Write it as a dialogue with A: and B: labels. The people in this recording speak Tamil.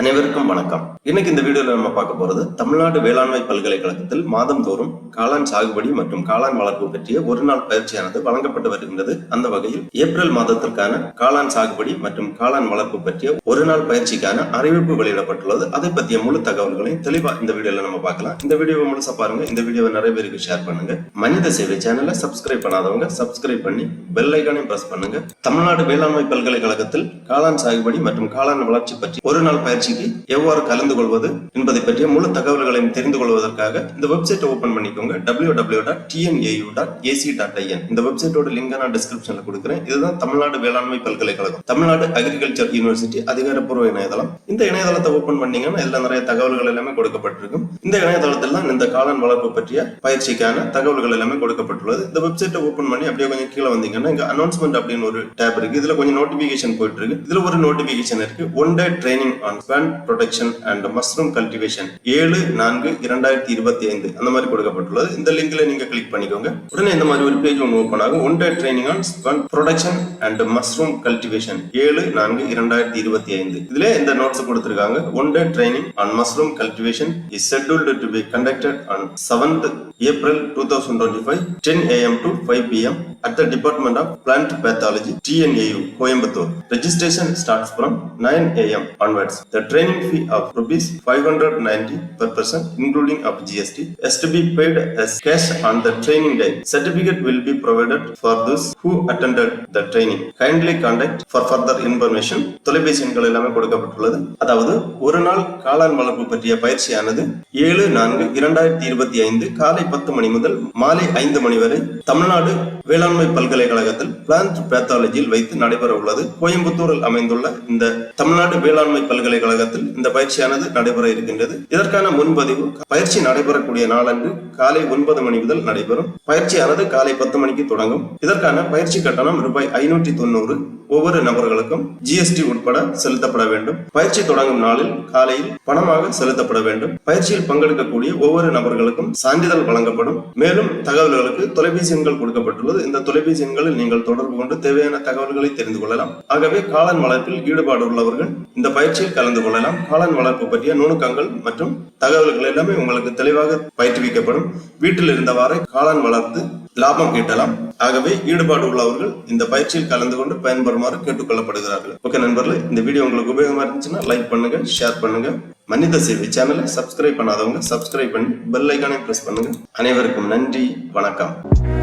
A: அனைவருக்கும் வணக்கம். இன்னைக்கு இந்த வீடியோல நம்ம பார்க்க போறது தமிழ்நாடு வேளாண்மை பல்கலைக்கழகத்தில் மாதந்தோறும் காளான் சாகுபடி மற்றும் காளான் வளர்ப்பு பற்றிய ஒரு நாள் பயிற்சியானது வழங்கப்பட்டு வருகின்றது. அந்த வகையில் ஏப்ரல் மாதத்திற்கான காளான் சாகுபடி மற்றும் காளான் வளர்ப்பு பற்றிய ஒரு நாள் பயிற்சிக்கான அறிவிப்பு வெளியிடப்பட்டுள்ளது. அதை பற்றிய முழு தகவல்களையும் தெளிவா இந்த வீடியோல நம்ம பார்க்கலாம். இந்த வீடியோவை முழுசா பாருங்க. இந்த வீடியோவை நிறைய பேருக்கு ஷேர் பண்ணுங்க. மனித சேவை சேனலை சப்ஸ்கிரைப் பண்ணாதவங்க சப்ஸ்கிரைப் பண்ணி பெல் ஐக்கானையும் பிரஸ் பண்ணுங்க. தமிழ்நாடு வேளாண்மை பல்கலைக்கழகத்தில் காளான் சாகுபடி மற்றும் காளான் வளர்ச்சி பற்றி ஒரு நாள் பயிற்சி நிகழ்ச்சிக்கு எவ்வாறு கலந்து கொள்வது என்பதை பற்றிய முழு தகவல்களையும் தெரிந்து கொள்வதற்காக இந்த வெப்சைட் ஓபன் பண்ணிக்கோங்க. W W dot TNAU dot AC dot IN இந்த வெப்சைட்டோட லிங்க் நான் டிஸ்கிரிப்ஷன்ல கொடுக்குறேன். இதுதான் தமிழ்நாடு வேளாண்மை பல்கலைக்கழகம். தமிழ்நாடு அக்ரிகல்ச்சர் யூனிவர்சிட்டி அதிகாரப்பூர்வ இணையதளம். இந்த இணையதளத்தை ஓபன் பண்ணீங்கன்னா எல்லா நிறைய தகவல்கள் எல்லாமே கொடுக்கப்பட்டிருக்கும். இந்த இணையதளத்தில் தான் இந்த காளான் வளர்ப்பு பற்றிய பயிற்சிக்கான தகவல்கள் எல்லாமே கொடுக்கப்பட்டுள்ளது. இந்த வெப்சைட்டை ஓபன் பண்ணி அப்படியே கொஞ்சம் கீழே வந்தீங்கன்னா இங்க அனௌன்ஸ்மெண்ட் அப்படின்னு ஒரு டேப் இருக்கு. இதுல கொஞ்சம் நோட்டிபிகேஷன் போயிட்டு இருக்கு. இதுல ஒரு நோட்டிபிகேஷன் இருக்கு. One day training on plant protection and mushroom cultivation ஏழு நான்கு இரண்டாயிரத்தி இருபத்தி ஐந்து. அந்த மாதிரி கொடுக்கப்பட்டுள்ளது. இந்த லிங்க்ல நீங்க கிளிக் பண்ணிக்கோங்க. உடனே இந்த மாதிரி ஒரு பேஜ் ஒன்று ஓப்பன் ஆகும். One day training on plant protection and mushroom cultivation ஏழு நான்கு இரண்டாயிரத்தி இருபத்தி ஐந்து. இதுல இந்த நோட்ஸ் கொடுத்திருக்காங்க. One day training on mushroom cultivation is scheduled to be conducted on seventh April two thousand twenty five ten AM to five PM at the Department of Plant Pathology, TNAU, Coimbatore. Registration starts from 9 a.m. onwards. The The training fee of rupees 590 per person, including of GST, is to be paid as cash on the training day. Certificate will be provided for those who attended the training. Kindly contact for further information. தொலைபேசி எண்கள் எல்லாமே கொடுக்கப்பட்டுள்ளது அதாவது ஒரு நாள் காளான் வளர்ப்பு பற்றிய பயிற்சியானது ஏழு நான்கு இரண்டாயிரத்தி இருபத்தி ஐந்து காலை பத்து மணி முதல் மாலை ஐந்து மணி வரை தமிழ்நாடு வேளாண்மை பல்கலைக்கழகத்தில் பிளான்ட் பேத்தாலஜியில் வைத்து நடைபெற உள்ளது கோயம்புத்தூரில் அமைந்துள்ள இந்த தமிழ்நாடு வேளாண்மை பல்கலைக்கழக பல்கலைக்கழகத்தில் இந்த பயிற்சியானது நடைபெற இருக்கின்றது. இதற்கான முன்பதிவு பயிற்சி நடைபெறக்கூடிய நாளன்று காலை ஒன்பது மணி முதல் நடைபெறும். பயிற்சியானது காலை பத்து மணிக்கு தொடங்கும். இதற்கான பயிற்சி கட்டணம் ரூபாய் ஐநூற்றி தொண்ணூறு. ஒவ்வொரு நபர்களுக்கும் ஜிஎஸ்டி உட்பட செலுத்தப்பட வேண்டும். பயிற்சி தொடங்கும் நாளில் காலையில் பணமாக செலுத்தப்பட வேண்டும். பயிற்சியில் பங்கெடுக்கக்கூடிய ஒவ்வொரு நபர்களுக்கும் சான்றிதழ் வழங்கப்படும். மேலும் தகவல்களுக்கு தொலைபேசி எண்கள் கொடுக்கப்பட்டுள்ளது. இந்த தொலைபேசி எண்களில் நீங்கள் தொடர்பு கொண்டு தேவையான தகவல்களை தெரிந்து கொள்ளலாம். ஆகவே காலன் வளர்ப்பில் ஈடுபாடு உள்ளவர்கள் இந்த பயிற்சியில் கலந்து கொள்ளலாம். காளான் வளர்ப்பு பற்றிய நுணுக்கங்கள் மற்றும் தகவல்கள் எல்லாமே உங்களுக்கு தெளிவாக பயிற்றுவிக்கப்படும். வீட்டில் இருந்தவாறே காளான் வளர்த்து லாபம் ஈட்டலாம். ஆகவே ஈடுபாடு உள்ளவர்கள் இந்த பயிற்சியில் கலந்து கொண்டு பயன்பெறுமாறு கேட்டுக்கொள்ளப்படுகிறார்கள். ஓகே நண்பர்களே இந்த வீடியோ உங்களுக்கு உபயோகமா இருந்துச்சுன்னா லைக் பண்ணுங்க ஷேர் பண்ணுங்க. மனித சேவை சேனலை சப்ஸ்கிரைப் பண்ணாதவங்க சப்ஸ்கிரைப் பண்ணி பெல் ஐக்கானை பிரஸ் பண்ணுங்க. அனைவருக்கும் நன்றி வணக்கம்.